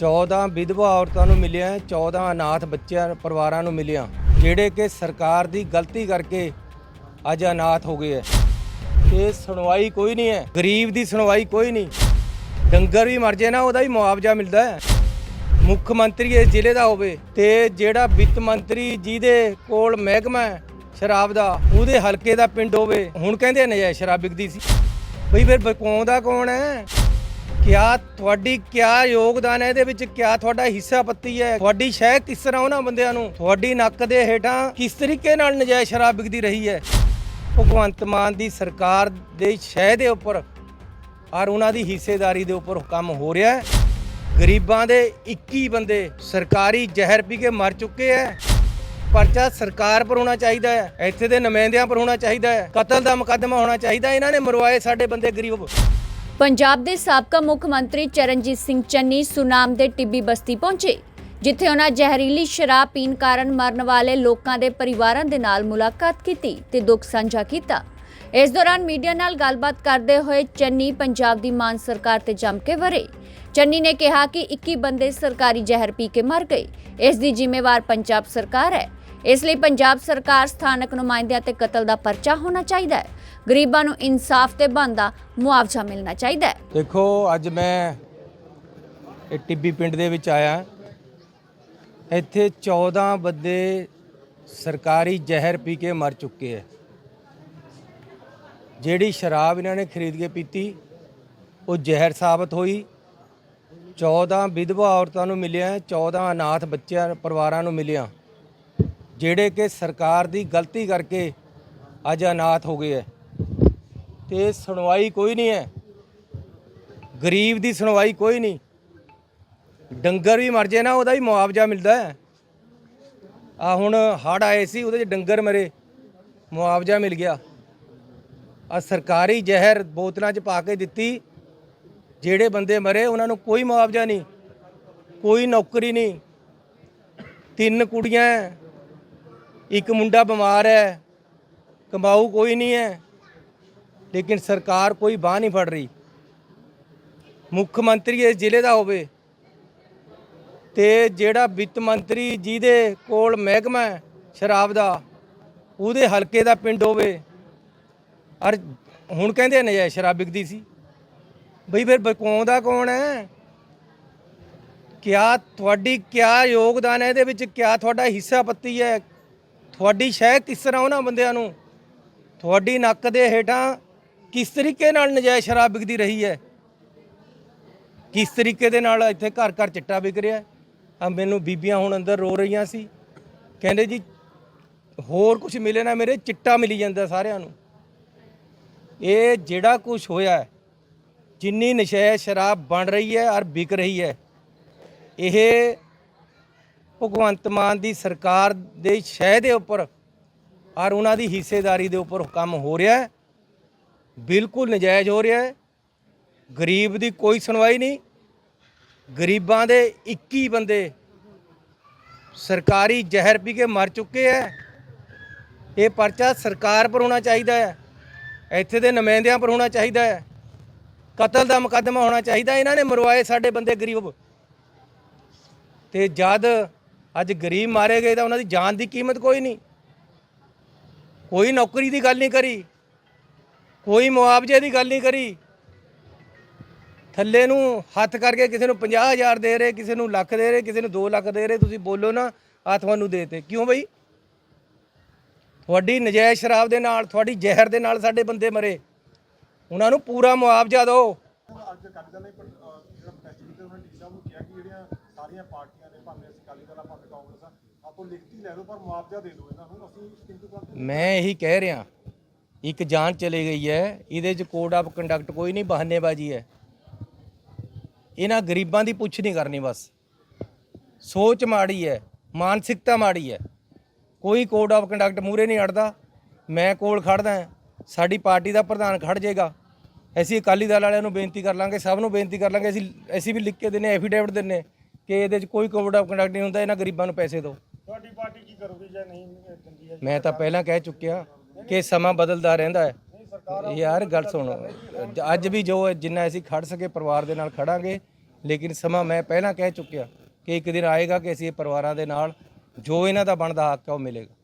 14 ਵਿਧਵਾ ਔਰਤਾਂ ਨੂੰ ਮਿਲਿਆ 14 ਅਨਾਥ ਬੱਚਿਆਂ ਪਰਿਵਾਰਾਂ ਨੂੰ ਮਿਲਿਆ, ਜਿਹੜੇ ਕਿ ਸਰਕਾਰ ਦੀ ਗਲਤੀ ਕਰਕੇ ਅੱਜ ਅਨਾਥ ਹੋ ਗਏ ਐ ਤੇ ਸੁਣਵਾਈ ਕੋਈ ਨਹੀਂ ਹੈ, ਗਰੀਬ ਦੀ ਸੁਣਵਾਈ ਕੋਈ ਨਹੀਂ। ਡੰਗਰ ਵੀ ਮਰ ਜੇ ਨਾ, ਉਹਦਾ ਵੀ ਮੁਆਵਜ਼ਾ ਮਿਲਦਾ ਹੈ। ਮੁੱਖ ਮੰਤਰੀ ਇਸ ਜ਼ਿਲ੍ਹੇ ਦਾ ਹੋਵੇ ਤੇ ਜਿਹੜਾ ਵਿੱਤ ਮੰਤਰੀ ਜਿਹਦੇ ਕੋਲ ਮਹਿਕਮਾ ਹੈ, ਸ਼ਰਾਬ ਦਾ, ਉਹਦੇ ਹਲਕੇ ਦਾ ਪਿੰਡ ਹੋਵੇ, ਹੁਣ ਕਹਿੰਦੇ ਨਜਾਇਜ਼ ਸ਼ਰਾਬ ਵਿਕਦੀ ਸੀ। ਬਈ ਫਿਰ ਬਕਾਉਂਦਾ ਕੌਣ ਹੈ? ਕਿਆ ਤੁਹਾਡੀ ਕਿਆ ਯੋਗਦਾਨ ਹੈ? ਇਹਦੇ ਵਿੱਚ ਕਿਆ ਤੁਹਾਡਾ ਹਿੱਸਾ ਪੱਤੀ ਹੈ? ਤੁਹਾਡੀ ਸ਼ਹਿ ਕਿਸ ਤਰ੍ਹਾਂ ਉਹਨਾਂ ਬੰਦਿਆਂ ਨੂੰ? ਤੁਹਾਡੀ ਨੱਕ ਦੇ ਹੇਠਾਂ ਕਿਸ ਤਰੀਕੇ ਨਾਲ ਨਜਾਇਜ਼ ਸ਼ਰਾਬ ਵਿਕਦੀ ਰਹੀ ਹੈ? ਭਗਵੰਤ ਮਾਨ ਦੀ ਸਰਕਾਰ ਦੇ ਸ਼ਹਿ ਦੇ ਉੱਪਰ ਔਰ ਉਹਨਾਂ ਦੀ ਹਿੱਸੇਦਾਰੀ ਦੇ ਉੱਪਰ ਕੰਮ ਹੋ ਰਿਹਾ ਹੈ। ਗਰੀਬਾਂ ਦੇ 21 ਬੰਦੇ ਸਰਕਾਰੀ ਜ਼ਹਿਰ ਪੀ ਕੇ ਮਰ ਚੁੱਕੇ ਹੈ। ਪਰਚਾ ਸਰਕਾਰ ਪਰ ਹੋਣਾ ਚਾਹੀਦਾ ਹੈ। ਇੱਥੇ ਦੇ ਨੁਮਾਇੰਦਿਆਂ ਪਰ ਹੋਣਾ ਚਾਹੀਦਾ ਹੈ। ਕਤਲ ਦਾ ਮੁਕੱਦਮਾ ਹੋਣਾ ਚਾਹੀਦਾ ਇਹਨਾਂ ਨੇ ਮਰਵਾਏ ਸਾਡੇ ਬੰਦੇ ਗਰੀਬ। ਪੰਜਾਬ ਦੇ ਸਾਬਕਾ ਮੁੱਖ ਮੰਤਰੀ ਚਰਨਜੀਤ ਸਿੰਘ ਚੰਨੀ ਸੁਨਾਮ ਦੇ ਟਿੱਬੀ ਬਸਤੀ ਪਹੁੰਚੇ, ਜਿੱਥੇ ਉਹਨਾਂ ਜ਼ਹਿਰੀਲੀ ਸ਼ਰਾਬ ਪੀਣ ਕਾਰਨ ਮਰਨ ਵਾਲੇ ਲੋਕਾਂ ਦੇ ਪਰਿਵਾਰਾਂ ਦੇ ਨਾਲ ਮੁਲਾਕਾਤ ਕੀਤੀ ਤੇ ਦੁੱਖ ਸਾਂਝਾ ਕੀਤਾ। ਇਸ ਦੌਰਾਨ ਮੀਡੀਆ ਨਾਲ ਗੱਲਬਾਤ ਕਰਦੇ ਹੋਏ ਚੰਨੀ ਪੰਜਾਬ ਦੀ ਮਾਨ ਸਰਕਾਰ ਤੇ ਜੰਮ ਕੇ ਵਰੇ। ਚੰਨੀ ਨੇ ਕਿਹਾ ਕਿ 21 ਬੰਦੇ ਸਰਕਾਰੀ ਜ਼ਹਿਰ ਪੀ ਕੇ ਮਰ ਗਏ। ਇਸ ਦੀ ਜ਼ਿੰਮੇਵਾਰ ਪੰਜਾਬ ਸਰਕਾਰ ਹੈ। ਇਸ ਲਈ ਪੰਜਾਬ ਸਰਕਾਰ ਸਥਾਨਕ ਨੁਮਾਇੰਦਿਆਂ ਤੇ ਕਤਲ ਦਾ ਪਰਚਾ ਹੋਣਾ ਚਾਹੀਦਾ ਹੈ। ਗਰੀਬਾਂ ਨੂੰ ਇਨਸਾਫ ਤੇ ਬਣਦਾ ਮੁਆਵਜ਼ਾ ਮਿਲਣਾ ਚਾਹੀਦਾ ਹੈ। ਦੇਖੋ, ਅੱਜ ਮੈਂ ਇਹ ਟਿੱਬੀ ਪਿੰਡ ਦੇ ਵਿੱਚ ਆਇਆ। ਇੱਥੇ 14 ਬੰਦੇ ਸਰਕਾਰੀ ਜ਼ਹਿਰ ਪੀ ਕੇ ਮਰ ਚੁੱਕੇ ਹੈ ਜਿਹੜੀ ਸ਼ਰਾਬ ਇਹਨਾਂ ਨੇ ਖਰੀਦ ਕੇ ਪੀਤੀ, ਉਹ ਜ਼ਹਿਰ ਸਾਬਤ ਹੋਈ। 14 ਵਿਧਵਾ ਔਰਤਾਂ ਨੂੰ ਮਿਲਿਆ 14 ਅਨਾਥ ਬੱਚਿਆਂ, ਪਰਿਵਾਰਾਂ ਨੂੰ ਮਿਲਿਆ। ਜਿਹੜੇ ਕਿ ਸਰਕਾਰ ਦੀ ਗਲਤੀ ਕਰਕੇ ਅੱਜ ਅਨਾਥ ਹੋ ਗਏ ਹੈ ਤੇ ਸੁਣਵਾਈ ਕੋਈ ਨਹੀਂ ਹੈ। ਗਰੀਬ ਦੀ ਸੁਣਵਾਈ ਕੋਈ ਨਹੀਂ। ਡੰਗਰ ਵੀ ਮਰ ਜੇ ਨਾ, ਉਹਦਾ ਵੀ ਮੁਆਵਜ਼ਾ ਮਿਲਦਾ ਹੈ। ਆ ਹੁਣ ਹੜ ਆਏ ਸੀ, ਉਹਦੇ ਚ ਡੰਗਰ ਮਰੇ, ਮੁਆਵਜ਼ਾ ਮਿਲ ਗਿਆ। ਆ ਸਰਕਾਰੀ ਜ਼ਹਿਰ ਬੋਤਲਾਂ 'ਚ ਪਾ ਕੇ ਦਿੱਤੀ। ਜਿਹੜੇ ਬੰਦੇ ਮਰੇ, ਉਹਨਾਂ ਨੂੰ ਕੋਈ ਮੁਆਵਜ਼ਾ ਨਹੀਂ, ਕੋਈ ਨੌਕਰੀ ਨਹੀਂ। ਤਿੰਨ ਕੁੜੀਆਂ, ਇੱਕ ਮੁੰਡਾ ਬਿਮਾਰ ਹੈ, ਕਮਾਊ ਕੋਈ ਨਹੀਂ ਹੈ। ਲੇਕਿਨ ਸਰਕਾਰ ਕੋਈ ਬਾਹ ਨਹੀਂ ਫੜ ਰਹੀ। ਮੁੱਖ ਮੰਤਰੀ ਇਸ ਜ਼ਿਲ੍ਹੇ ਦਾ ਹੋਵੇ ਤੇ ਜਿਹੜਾ ਵਿੱਤ ਮੰਤਰੀ ਜਿਹਦੇ ਕੋਲ ਮਹਿਕਮਾ ਹੈ, ਸ਼ਰਾਬ ਦਾ, ਉਹਦੇ ਹਲਕੇ ਦਾ ਪਿੰਡ ਹੋਵੇ। ਔਰ ਹੁਣ ਕਹਿੰਦੇ ਨਜਾਇਜ਼ ਸ਼ਰਾਬ ਵਿਕਦੀ ਸੀ। ਬਈ ਫਿਰ ਬਕਾਉਂਦਾ ਕੌਣ ਹੈ? ਕਿਆ ਤੁਹਾਡੀ ਕਿਆ ਯੋਗਦਾਨ ਹੈ ਇਹਦੇ ਵਿੱਚ? ਕਿਆ ਤੁਹਾਡਾ ਹਿੱਸਾ ਪੱਤੀ ਹੈ? ਤੁਹਾਡੀ ਸ਼ਹਿ ਕਿਸ ਤਰ੍ਹਾਂ ਉਹਨਾਂ ਬੰਦਿਆਂ ਨੂੰ? ਤੁਹਾਡੀ ਨੱਕ ਦੇ ਹੇਠਾਂ ਕਿਸ ਤਰੀਕੇ ਨਾਲ ਨਜਾਇਜ਼ ਸ਼ਰਾਬ ਵਿਕਦੀ ਰਹੀ ਹੈ? ਕਿਸ ਤਰੀਕੇ ਦੇ ਨਾਲ ਇੱਥੇ ਘਰ ਘਰ ਚਿੱਟਾ ਵਿਕ ਰਿਹਾ ਆ ਮੈਨੂੰ ਬੀਬੀਆਂ ਹੁਣ ਅੰਦਰ ਰੋ ਰਹੀਆਂ ਸੀ। ਕਹਿੰਦੇ ਜੀ, ਹੋਰ ਕੁਝ ਮਿਲੇ ਨਾ ਮੇਰੇ, ਚਿੱਟਾ ਮਿਲੀ ਜਾਂਦਾ ਸਾਰਿਆਂ ਨੂੰ। ਇਹ ਜਿਹੜਾ ਕੁਝ ਹੋਇਆ ਜਿੰਨੀ ਨਸ਼ੇ ਸ਼ਰਾਬ ਬਣ ਰਹੀ ਹੈ ਔਰ ਵਿਕ ਰਹੀ ਹੈ, ਇਹ ਭਗਵੰਤ ਮਾਨ ਦੀ ਸਰਕਾਰ ਦੇ ਸ਼ਹਿ ਦੇ ਉੱਪਰ ਔਰ ਉਹਨਾਂ ਦੀ ਹਿੱਸੇਦਾਰੀ ਦੇ ਉੱਪਰ ਕੰਮ ਹੋ ਰਿਹਾ ਹੈ। ਬਿਲਕੁਲ ਨਜਾਇਜ਼ ਹੋ ਰਿਹਾ ਹੈ। ਗਰੀਬ ਦੀ ਕੋਈ ਸੁਣਵਾਈ ਨਹੀਂ। ਗਰੀਬਾਂ ਦੇ 21 ਬੰਦੇ ਸਰਕਾਰੀ ਜ਼ਹਿਰ ਪੀ ਕੇ ਮਰ ਚੁੱਕੇ ਹੈ। ਇਹ ਪਰਚਾ ਸਰਕਾਰ ਪਰ ਹੋਣਾ ਚਾਹੀਦਾ ਹੈ। ਇੱਥੇ ਦੇ ਨੁਮਾਇੰਦਿਆਂ ਪਰ ਹੋਣਾ ਚਾਹੀਦਾ ਹੈ। ਕਤਲ ਦਾ ਮੁਕੱਦਮਾ ਹੋਣਾ ਚਾਹੀਦਾ ਇਹਨਾਂ ਨੇ ਮਰਵਾਏ ਸਾਡੇ ਬੰਦੇ ਗਰੀਬ। ਤੇ ਜਦ ਅੱਜ ਗਰੀਬ ਮਾਰੇ ਗਏ ਤਾਂ ਉਹਨਾਂ ਦੀ ਜਾਨ ਦੀ ਕੀਮਤ ਕੋਈ ਨਹੀਂ। ਕੋਈ ਨੌਕਰੀ ਦੀ ਗੱਲ ਨਹੀਂ ਕਰੀ। ਕੋਈ ਮੁਆਵਜ਼ੇ ਦੀ ਗੱਲ ਨਹੀਂ ਕਰੀ। ਥੱਲੇ ਨੂੰ ਹੱਥ ਕਰਕੇ ਕਿਸੇ ਨੂੰ 50000 ਦੇ ਰਹੇ ਕਿਸੇ ਨੂੰ ਲੱਖ ਦੇ ਰਹੇ ਕਿਸੇ ਨੂੰ 2 ਲੱਖ ਦੇ ਰਹੇ ਤੁਸੀਂ ਬੋਲੋ ਨਾ ਆ ਤੁਹਾਨੂੰ ਦੇਤੇ। ਕਿਉਂ ਬਈ? ਤੁਹਾਡੀ ਨਜਾਇਜ਼ ਸ਼ਰਾਬ ਦੇ ਨਾਲ ਤੁਹਾਡੀ ਜ਼ਹਿਰ ਦੇ ਨਾਲ ਸਾਡੇ ਬੰਦੇ ਮਰੇ। ਉਹਨਾਂ ਨੂੰ ਪੂਰਾ ਮੁਆਵਜ਼ਾ ਦਿਓ। ਅੱਜ ਅਕਾਲੀ ਦਲ ਨੇ ਪਰ- ਅਹ ਜਿਹੜਾ ਪ੍ਰੋਟੈਸਟ ਕੀਤਾ ਉਹਨਾਂ ਨੇ ਡੀ ਸਾਹਿਬ ਨੂੰ ਕਿਹਾ ਕਿ ਜਿਹੜੀਆਂ ਸਾਰੀਆਂ ਪਾਰਟੀਆਂ ਨੇ ਭਾਵੇਂ ਅਸੀਂ ਅਕਾਲੀ ਦਲ ਆ ਭਾਵੇਂ ਕਾਂਗਰਸ ਆ ਆਪੋ ਲਿਖਤੀ ਲੈ ਦਿਓ ਪਰ ਮੁਆਵਜ਼ਾ ਦੇ ਦਿਓ ਇਹਨਾਂ ਨੂੰ। ਅਸੀਂ ਕਿੰਤੂ ਪਰੰਤੂ ਮੈਂ ਇਹੀ ਕਹਿ ਰਿਹਾ। ਇੱਕ ਜਾਨ ਚਲੀ ਗਈ ਹੈ ਇਹਦੇ 'ਚ ਕੋਡ ਆਫ ਕੰਡਕਟ ਕੋਈ ਨਹੀਂ ਬਹਾਨੇਬਾਜ਼ੀ ਹੈ। ਇਹਨਾਂ ਗਰੀਬਾਂ ਦੀ ਪੁੱਛ ਨਹੀਂ ਕਰਨੀ ਬਸ। ਸੋਚ ਮਾੜੀ ਹੈ ਮਾਨਸਿਕਤਾ ਮਾੜੀ ਹੈ। ਕੋਈ ਕੋਡ ਆਫ ਕੰਡਕਟ ਮੂਰੇ ਨਹੀਂ ਅੜਦਾ। ਮੈਂ ਕੋਲ ਖੜਦਾ ਹਾਂ, ਸਾਡੀ ਪਾਰਟੀ ਦਾ ਪ੍ਰਧਾਨ ਖੜ ਜਾਏਗਾ। ਅਸੀਂ ਅਕਾਲੀ ਦਲ ਵਾਲਿਆਂ ਨੂੰ ਬੇਨਤੀ ਕਰ ਲਾਂਗੇ ਸਭ ਨੂੰ ਬੇਨਤੀ ਕਰ ਲਾਂਗੇ ਅਸੀਂ ਅਸੀਂ ਵੀ ਲਿਖ ਕੇ ਦਿੰਨੇ ਐਫੀਡੇਵਿਟ ਦਿੰਨੇ ਕਿ ਇਹਦੇ 'ਚ ਕੋਈ ਕੋਡ ਆਫ ਕੰਡਕਟ ਨਹੀਂ ਹੁੰਦਾ ਇਹਨਾਂ ਗਰੀਬਾਂ ਨੂੰ ਪੈਸੇ ਦਿਓ। ਤੁਹਾਡੀ ਪਾਰਟੀ ਕੀ ਕਰੂਗੀ ਜਾਂ ਨਹੀਂ ਮੈਂ ਤਾਂ ਪਹਿਲਾਂ ਕਹਿ ਚੁੱਕਿਆ ਕਿ ਸਮਾਂ ਬਦਲਦਾ ਰਹਿੰਦਾ ਹੈ। ਯਾਰ ਗੱਲ ਸੁਣੋ। ਅੱਜ ਵੀ ਜੋ ਹੈ, ਜਿੰਨਾ ਅਸੀਂ ਖੜ ਸਕੇ ਪਰਿਵਾਰ ਦੇ ਨਾਲ ਖੜਾਂਗੇ ਲੇਕਿਨ ਸਮਾਂ ਮੈਂ ਪਹਿਲਾਂ ਕਹਿ ਚੁੱਕਿਆ ਕਿ ਇੱਕ ਦਿਨ ਆਏਗਾ ਕਿ ਅਸੀਂ ਇਹ ਪਰਿਵਾਰਾਂ ਦੇ ਨਾਲ ਜੋ ਇਹਨਾਂ ਦਾ ਬਣਦਾ ਹੱਕ ਹੈ ਉਹ ਮਿਲੇਗਾ।